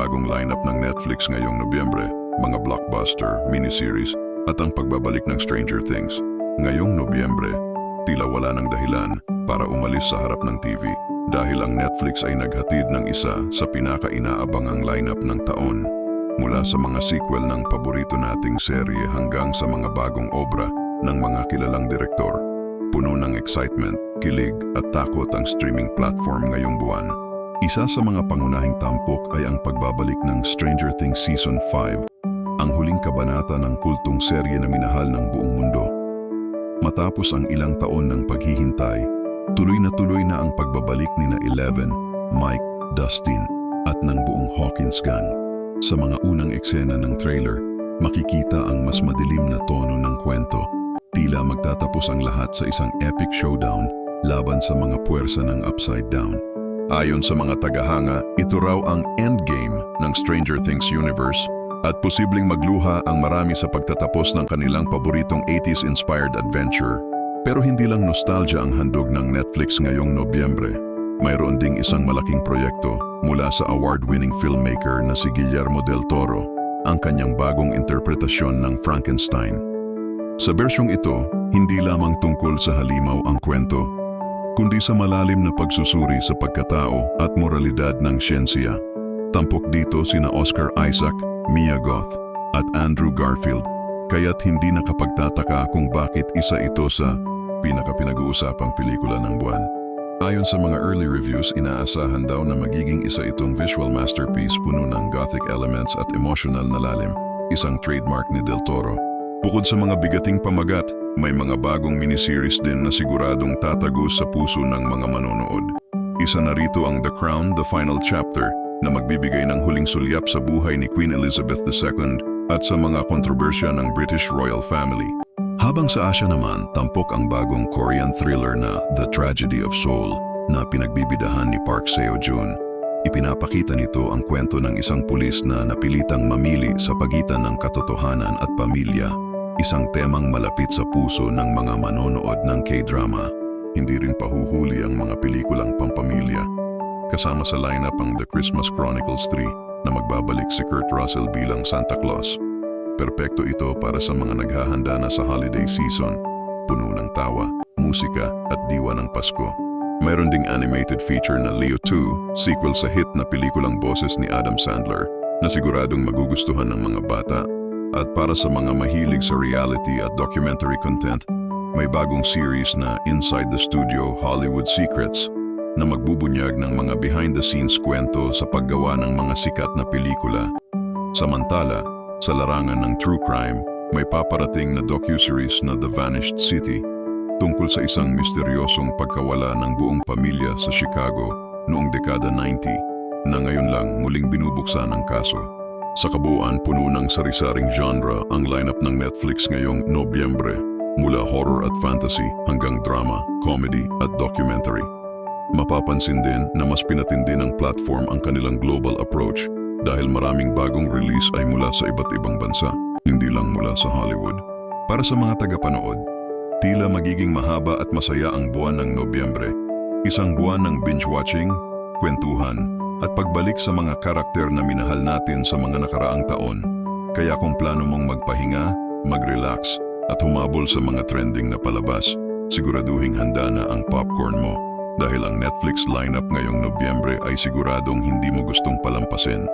bagong lineup ng Netflix ngayong Nobyembre, mga blockbuster, miniseries, at ang pagbabalik ng Stranger Things. Ngayong Nobyembre, tila wala ng dahilan para umalis sa harap ng TV dahil ang Netflix ay naghatid ng isa sa pinaka-inaabangang lineup ng taon. Mula sa mga sequel ng paborito nating serye hanggang sa mga bagong obra ng mga kilalang direktor. Puno ng excitement, kilig at takot ang streaming platform ngayong buwan. Isa sa mga pangunahing tampok ay ang pagbabalik ng Stranger Things Season 5, ang huling kabanata ng kultong serye na minahal ng buong mundo. Matapos ang ilang taon ng paghihintay, tuloy na tuloy na ang pagbabalik ni na Eleven, Mike, Dustin at ng buong Hawkins gang. Sa mga unang eksena ng trailer, makikita ang mas madilim na tono ng kwento. Tila magtatapos ang lahat sa isang epic showdown laban sa mga puwersa ng Upside Down. Ayon sa mga tagahanga, ito raw ang endgame ng Stranger Things universe at posibleng magluha ang marami sa pagtatapos ng kanilang paboritong 80s-inspired adventure. Pero hindi lang nostalgia ang handog ng Netflix ngayong Nobyembre. Mayroon ding isang malaking proyekto mula sa award-winning filmmaker na si Guillermo del Toro, ang kanyang bagong interpretasyon ng Frankenstein. Sa bersyong ito, hindi lamang tungkol sa halimaw ang kwento, kundi sa malalim na pagsusuri sa pagkatao at moralidad ng siyensya. Tampok dito sina Oscar Isaac, Mia Goth at Andrew Garfield, kaya't hindi nakapagtataka kung bakit isa ito sa pinakapinag-uusapang pelikula ng buwan. Ayon sa mga early reviews, inaasahan daw na magiging isa itong visual masterpiece puno ng gothic elements at emotional na lalim, isang trademark ni Del Toro. Bukod sa mga bigating pamagat, may mga bagong miniseries din na siguradong tatagos sa puso ng mga manonood. Isa na rito ang The Crown, The Final Chapter, na magbibigay ng huling sulyap sa buhay ni Queen Elizabeth II at sa mga kontrobersya ng British royal family. Habang sa Asia naman, tampok ang bagong Korean thriller na The Tragedy of Soul na pinagbibidahan ni Park Seo-joon. Ipinapakita nito ang kwento ng isang pulis na napilitang mamili sa pagitan ng katotohanan at pamilya, isang temang malapit sa puso ng mga manonood ng K-drama. Hindi rin pahuhuli ang mga pelikulang pampamilya. Kasama sa lineup ang The Christmas Chronicles 3 na magbabalik si Kurt Russell bilang Santa Claus. Perpekto ito para sa mga naghahanda na sa holiday season, puno ng tawa, musika at diwa ng Pasko. Mayroon ding animated feature na Leo 2, sequel sa hit na pelikulang boses ni Adam Sandler, na siguradong magugustuhan ng mga bata. At para sa mga mahilig sa reality at documentary content, may bagong series na Inside the Studio Hollywood Secrets na magbubunyag ng mga behind-the-scenes kwento sa paggawa ng mga sikat na pelikula. Samantala, sa larangan ng true crime, may paparating na docuseries na The Vanished City tungkol sa isang misteryosong pagkawala ng buong pamilya sa Chicago noong dekada 90 na ngayon lang muling binubuksan ang kaso. Sa kabuuan, puno ng sari-saring genre ang lineup ng Netflix ngayong Nobyembre mula horror at fantasy hanggang drama, comedy at documentary. Mapapansin din na mas pinatindi ng platform ang kanilang global approach dahil maraming bagong release ay mula sa iba't ibang bansa, hindi lang mula sa Hollywood. Para sa mga tagapanood, tila magiging mahaba at masaya ang buwan ng Nobyembre. Isang buwan ng binge-watching, kwentuhan, at pagbalik sa mga karakter na minahal natin sa mga nakaraang taon. Kaya kung plano mong magpahinga, mag-relax, at humabol sa mga trending na palabas, siguraduhing handa na ang popcorn mo dahil ang Netflix lineup ngayong Nobyembre ay siguradong hindi mo gustong palampasin.